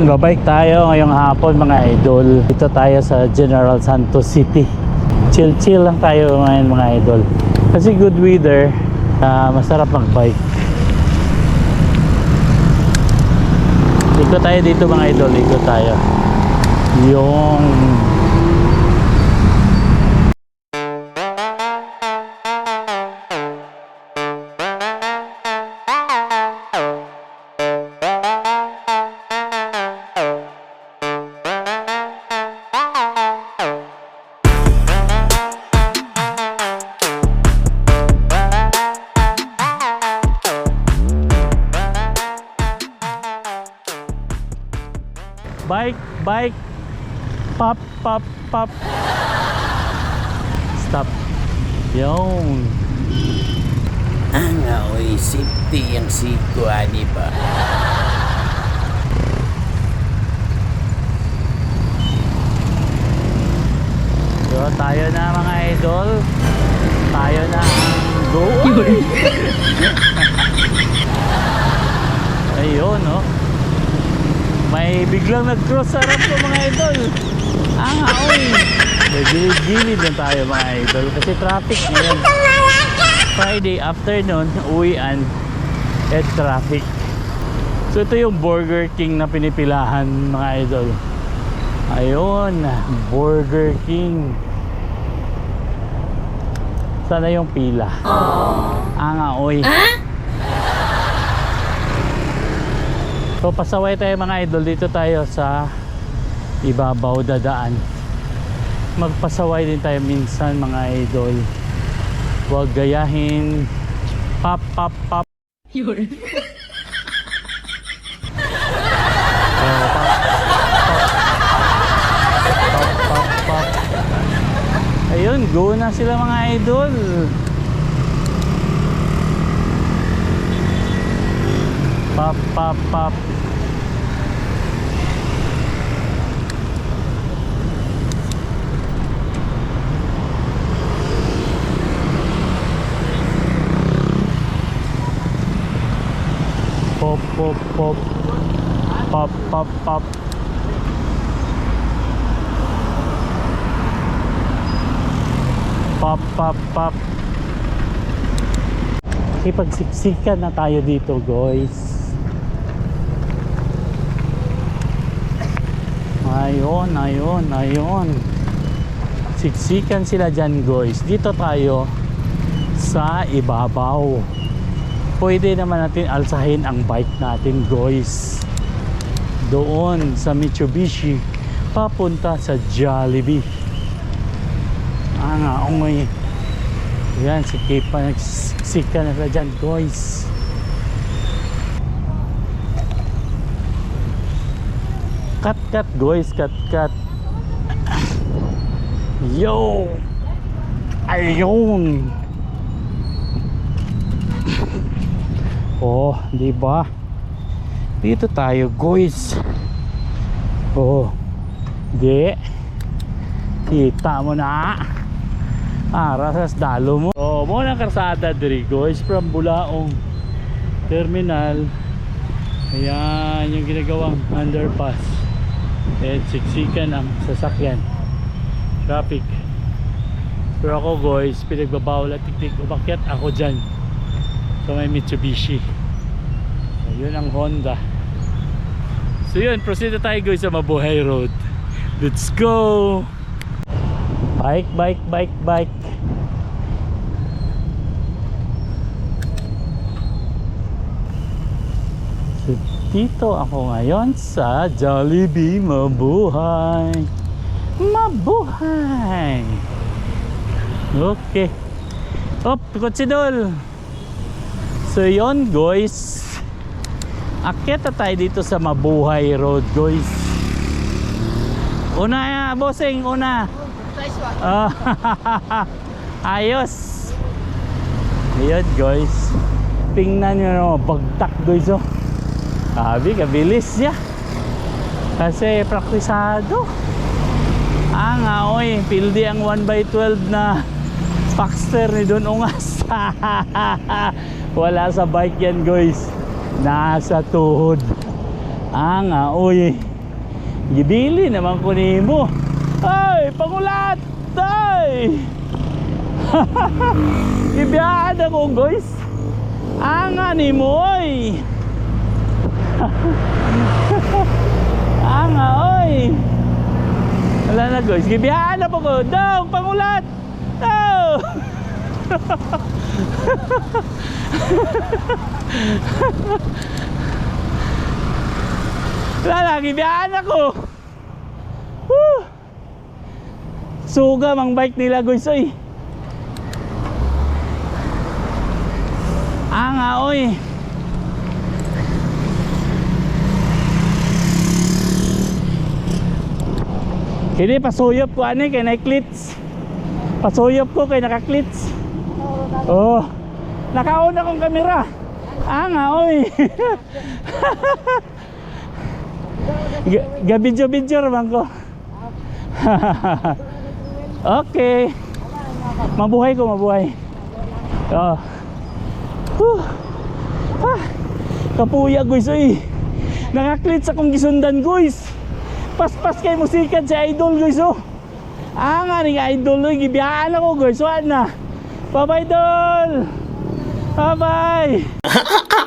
Ayun, babike tayo ngayong hapon mga idol. Dito tayo sa General Santos City. Chill-chill lang tayo ngayon mga idol. Kasi good weather, ah, masarap mag-bike. Ikot tayo dito mga idol, ikot tayo. Yung bike, bike, pop, pop, pop. Stop. Yung. Ang aoy safety ang siko ani ba? So, tayo na mga idol. Tayo na ang go. Ayun, no? May biglang nag-cross sa harap ko mga idol. Ang aoy. May gilid-gilid lang tayo mga idol. Kasi traffic ngayon. Friday afternoon, uwian at traffic. So ito yung Burger King na pinipilahan mga idol. Ayun, Burger King. Sana yung pila. Ang aoy. So pasaway tayo mga idol dito tayo sa ibabaw dadaan. Magpasaway din tayo minsan mga idol. Huwag gayahin. Pop pop pop. Pop, pop. Ayun, go na sila mga idol. Pop, pop, pop. Pop, pop, pop. Pop, pop, pop. Pop, pop. Kipagsiksikan na tayo dito, guys. Ayun, ayun, ayun. Siksikan sila dyan, guys. Dito tayo sa ibabaw. Pwede naman natin alsahin ang bike natin, guys. Doon sa Mitsubishi papunta sa Jollibee. Ah nga, umoy. Yan, si Kipa nagsika na dyan, guys. Cut, cut, guys, cut, cut. Yo! Ayun! Oh, di ba? Dito tayo, guys. Oh. Di. Kita mo na. Ara sa dalo mo. Oh, mo na karsada diri, guys, from Bulaong Terminal. Ayan, yung ginagawang underpass. Eh, siksikan ang sasakyan. Traffic. Pero ako, guys, pinagbabawal at tiktik. Umakyat ako dyan sa may Mitsubishi. So, yun ang Honda. So yun proceed na tayo guys sa Mabuhay Road. Let's go! Bike bike bike bike. So, dito ako ngayon sa Jollibee Mabuhay. Mabuhay! Okay. Op, kutsidol So yon guys. Akyat na tayo dito sa Mabuhay Road guys. Una bossing, una. Ah, Ayos. Ayun guys. Tingnan nyo no, bagtak guys oh. Sabi, kabilis niya Kasi praktisado. Ang aoy, pildi ang 1x12 na Paxter ni Don Ungas Wala sa bike yan guys Nasa tuhod Anga, uy. Gibili naman ko nimo. Ay, pangulat! Ay! Ibiyaan ako, guys. Anga ni mo, oy. Anga, oy. Wala na, guys. Gibiyaan na po ko. Dong, pangulat! Dong! Wala na, gibiyaan ako. Woo! Suga mang bike nila, guys, oy. Anga, oy. Kini pasuyop ko ani kay na-clits. Pasuyop ko kay naka-clits. Oh. Nakaon akong kamera. Anga, oy. Gabidyo-bidyo naman ko. okay. Mabuhay ko, mabuhay. Oh. Huh. Ah. Kapuya, guys, oy. Nakaklits akong gisundan, guys. Paspas kay musikan si Idol, guys, oh. Ah, nga rin, Idol, oy. Gibiyaan ako, guys. Wala na. Bye-bye, Idol. Bye-bye.